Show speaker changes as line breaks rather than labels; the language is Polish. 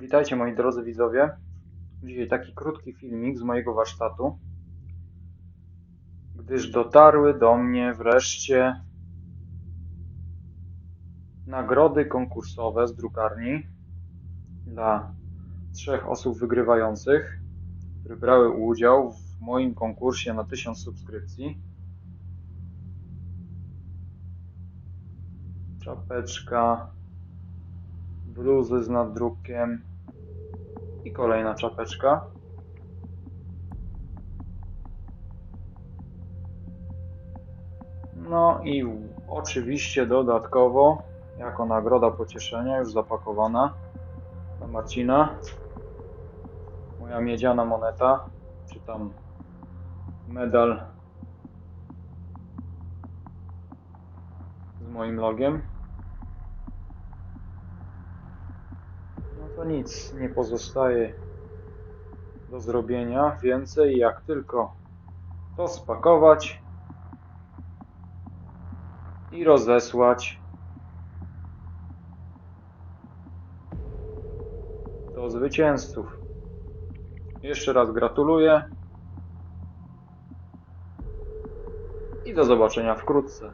Witajcie moi drodzy widzowie. Dzisiaj taki krótki filmik z mojego warsztatu, gdyż dotarły do mnie wreszcie nagrody konkursowe z drukarni dla trzech osób wygrywających, które brały udział w moim konkursie na 1000 subskrypcji. Czapeczka, bluzy z naddrukiem i kolejna czapeczka. No i oczywiście dodatkowo, jako nagroda pocieszenia, już zapakowana dla Marcina, moja miedziana moneta, czy tam medal z moim logiem. To nic, nie pozostaje do zrobienia więcej, jak tylko to spakować i rozesłać do zwycięzców. Jeszcze raz gratuluję i do zobaczenia wkrótce.